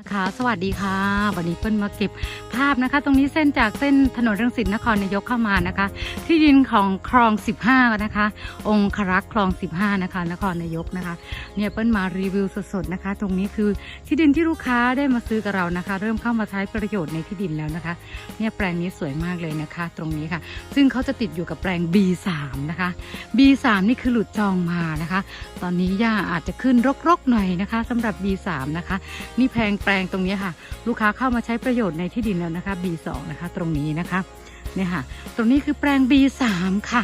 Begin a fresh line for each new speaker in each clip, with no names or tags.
นะคะสวัสดีค่ะ วันนี้เปิ้ลมาเก็บภาพนะคะ ตรงนี้เส้นจากเส้นถนนรังสิตนครนายกเข้ามานะคะ ที่ดินของคลอง 15 นะคะ องครักษ์คลอง 15 นะคะ นครนายกนะคะ เนี่ยเปิ้ลมารีวิวสดๆนะคะ ตรงนี้คือที่ดินที่ลูกค้าได้มาซื้อกับเรานะคะ เริ่มเข้ามาใช้ประโยชน์ในที่ดินแล้วนะคะ เนี่ยแปลงนี้สวยมากเลยนะคะ ตรงนี้ค่ะ ซึ่งเขาจะติดอยู่กับแปลง B3 นะคะ B3 นี่คือหลุดจองมานะคะ ตอนนี้หญ้าอาจจะขึ้นรกๆหน่อยนะคะสำหรับ B3 นะคะ นี่แพงแปลงตรงนี้ค่ะ ลูกค้าเข้ามาใช้ประโยชน์ในที่ดินแล้วนะคะ B2 นะคะ ตรงนี้นะคะเนี่ยค่ะ ตรงนี้คือแปลง B3 ค่ะ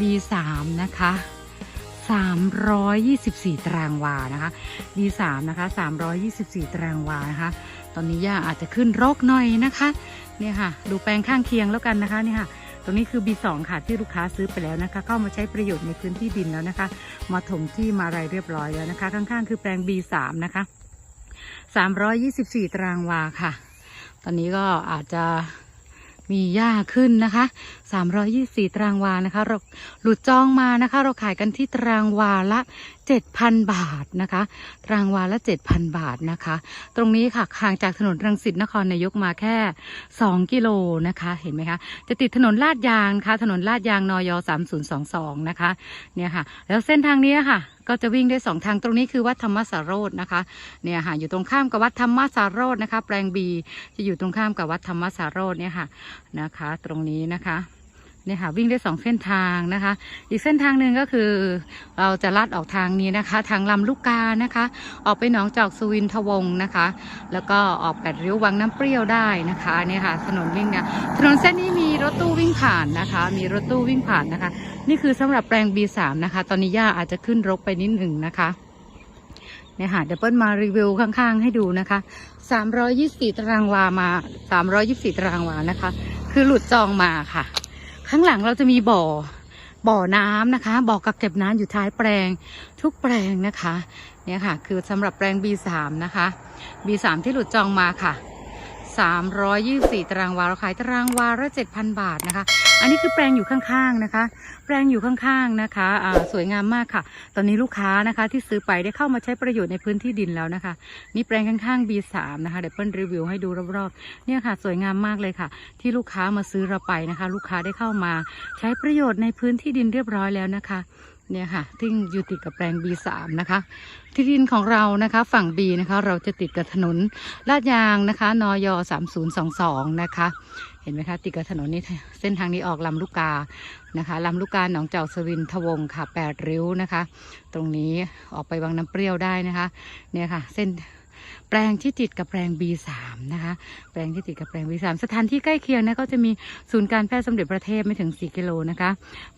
B3 นะคะ324 ตารางวานะคะ B3 นะคะ 324 ตารางวานะคะ ตอนนี้หญ้าอาจจะขึ้นรกหน่อยนะคะ เนี่ยค่ะ ดูแปลงข้างเคียงแล้วกันนะคะ เนี่ยค่ะ ตรงนี้คือ B2 ค่ะ ที่ลูกค้าซื้อไปแล้วนะคะ เข้ามาใช้ประโยชน์ในพื้นที่ดินแล้วนะคะ มาถมที่มาอะไรเรียบร้อยแล้วนะคะ ข้างๆ คือแปลง B3 นะคะ 324 ตารางวาค่ะ ตอนนี้ก็อาจจะมีหญ้าขึ้นนะคะ 324 ตารางวานะคะ เราหลุดจองมานะคะ เราขายกันที่ตารางวาละ 7,000 บาทนะคะ ตารางวาละ 7,000 บาทนะคะ ตรงนี้ค่ะห่างจากถนนรังสิตนครนายกมาแค่ 2 กิโลนะคะ เห็นไหมคะ จะติดถนนลาดยางค่ะ ถนนลาดยางนอย3022 นะคะ เนี่ยค่ะ แล้วเส้นทางนี้ค่ะ ก็จะวิ่งได้สองทางตรงนี้คือวัดธรรมสารโรจน์นะคะเนี่ยค่ะอยู่ตรงข้ามกับวัดธรรมสารโรจน์นะคะ แปลงบีจะอยู่ตรงข้ามกับวัดธรรมสารโรจน์เนี่ยค่ะนะคะ ตรงนี้นะคะ เนี่ยค่ะวิ่งได้สองเส้นทางนะคะ อีกเส้นทางหนึ่งก็คือเราจะลัดออกทางนี้นะคะ ทางลำลูกกานะคะ ออกไปหนองจอกสุวินทวงศ์นะคะ แล้วก็ออกแปดริ้ววังน้ำเปรี้ยวได้นะคะเนี่ยค่ะถนนวิ่งเนี่ยถนนเส้นนี้มีรถตู้วิ่งผ่านนะคะ มีรถตู้วิ่งผ่านนะคะ นี่คือสำหรับแปลง B3 นะคะ ตอนนี้ย่าอาจจะขึ้นรกไปนิดหนึ่งนะคะเนี่ยค่ะเดี๋ยวเปิ้ลมารีวิวข้างๆ ให้ดูนะคะ324ตารางวามา324ตารางวานะคะ คือหลุดจองมาค่ะ ข้างหลังเราจะมีบ่อบ่อน้ำนะคะ บ่อกักเก็บน้ำอยู่ท้ายแปลงทุกแปลงนะคะ เนี่ยค่ะ คือสำหรับแปลง B3 นะคะ B3 ที่หลุดจองมาค่ะ 324 ตารางวา เราขายตารางวาละ7,000 บาทนะคะ อันนี้คือแปลงอยู่ข้างๆนะคะ แปลงอยู่ข้างๆนะคะอ่าสวยงามมากค่ะ ตอนนี้ลูกค้านะคะ ที่ซื้อไปได้เข้ามาใช้ประโยชน์ในพื้นที่ดินแล้วนะคะ นี่แปลงข้างๆ B3 นะคะเดี๋ยวเปิ้ลรีวิวให้ดูรอบๆ เนี่ยค่ะ สวยงามมากเลยค่ะ ที่ลูกค้ามาซื้อเราไปนะคะ ลูกค้าได้เข้ามาใช้ประโยชน์ในพื้นที่ดินเรียบร้อยแล้วนะคะ เนี่ยค่ะที่อยู่ติดกับแปลง B3 นะคะที่ดินของเรานะคะฝั่ง B นะคะเราจะติดกับถนนลาดยางนะคะนอย3022นะคะเห็นไหมคะติดกับถนนนี้เส้นทางนี้ออกลำลูกกานะคะลำลูกกาหนองเจ้าสวินทวงค่ะแปดริ้วนะคะ ตรงนี้ออกไปวังน้ำเปรี้ยวได้นะคะเนี่ยค่ะเส้น แปลงที่ติดกับแปลง B3 นะคะ แปลงที่ติดกับแปลง B3 สถานที่ใกล้เคียงนะก็จะมีศูนย์การแพทย์สมเด็จพระเทพไม่ถึง 4 กิโลนะคะ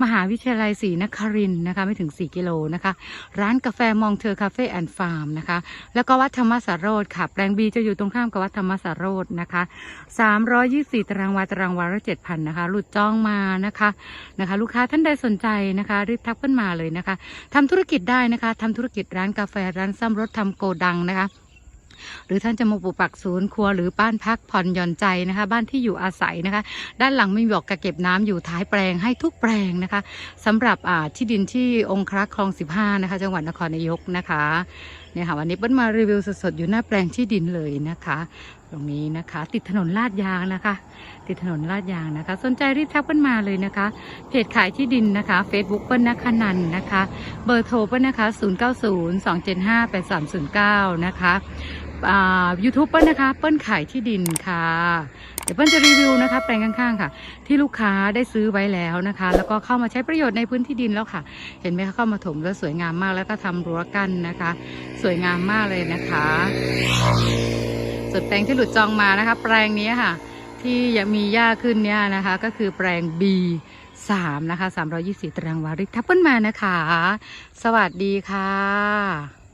มหาวิทยาลัยศรีนครินทร์นะคะไม่ถึง 4 กิโลนะคะ ร้านกาแฟมองเธอคาเฟ่แอนด์ฟาร์มนะคะ แล้วก็วัดธรรมสารโรดค่ะ แปลง B จะอยู่ตรงข้ามกับวัดธรรมสารโรดนะคะ 324 ตารางวาตารางวาละ7,000นะคะ หลุดจองมานะคะนะคะ ลูกค้าท่านใดสนใจนะคะ รีบทักขึ้นมาเลยนะคะทำธุรกิจได้นะคะทำธุรกิจร้านกาแฟร้านซ่อมรถทำโกดังนะคะ หรือท่านจะมาปลูกปักศูนย์ครัวหรือบ้านพักผ่อนหย่อนใจนะคะ บ้านที่อยู่อาศัยนะคะ ด้านหลังไม่มีบอกกระเก็บน้ำอยู่ท้ายแปลงให้ทุกแปลงนะคะสำหรับที่ดินที่องครักษ์คลอง 15 นะคะ จังหวัดนครนายกนะคะเนี่ยค่ะวันนี้เปิ้ลมารีวิวสดๆอยู่หน้าแปลงที่ดินเลยนะคะ ตรงนี้นะคะ ติดถนนลาดยางนะคะ ติดถนนลาดยางนะคะ สนใจรีบทักเปิ้ลมาเลยนะคะ เพจขายที่ดินนะคะ Facebook เปิ้ลนักนันนะคะ เบอร์โทรเปิ้ลนะคะ 0902758309 นะคะอ่า ยูทูบเปิ้ลนะคะ เปิ้ลขายที่ดินค่ะ เดี๋ยวเปิ้ลจะรีวิวนะคะ แปลงข้างๆค่ะ ที่ลูกค้าได้ซื้อไว้แล้วนะคะ แล้วก็เข้ามาใช้ประโยชน์ในพื้นที่ดินแล้วค่ะ เห็นไหมคะเข้ามาถมแล้วสวยงามมากแล้วก็ทำรั้วกั้นนะคะ สวยงามมากเลยนะคะส่วนแปลงที่หลุดจองมานะคะ แปลงนี้ค่ะ ที่ยังมีหญ้าขึ้นเนี่ยนะคะ ก็คือแปลง B สามนะคะ324ตารางวาริกทับเปิ้ลมานะคะ สวัสดีค่ะ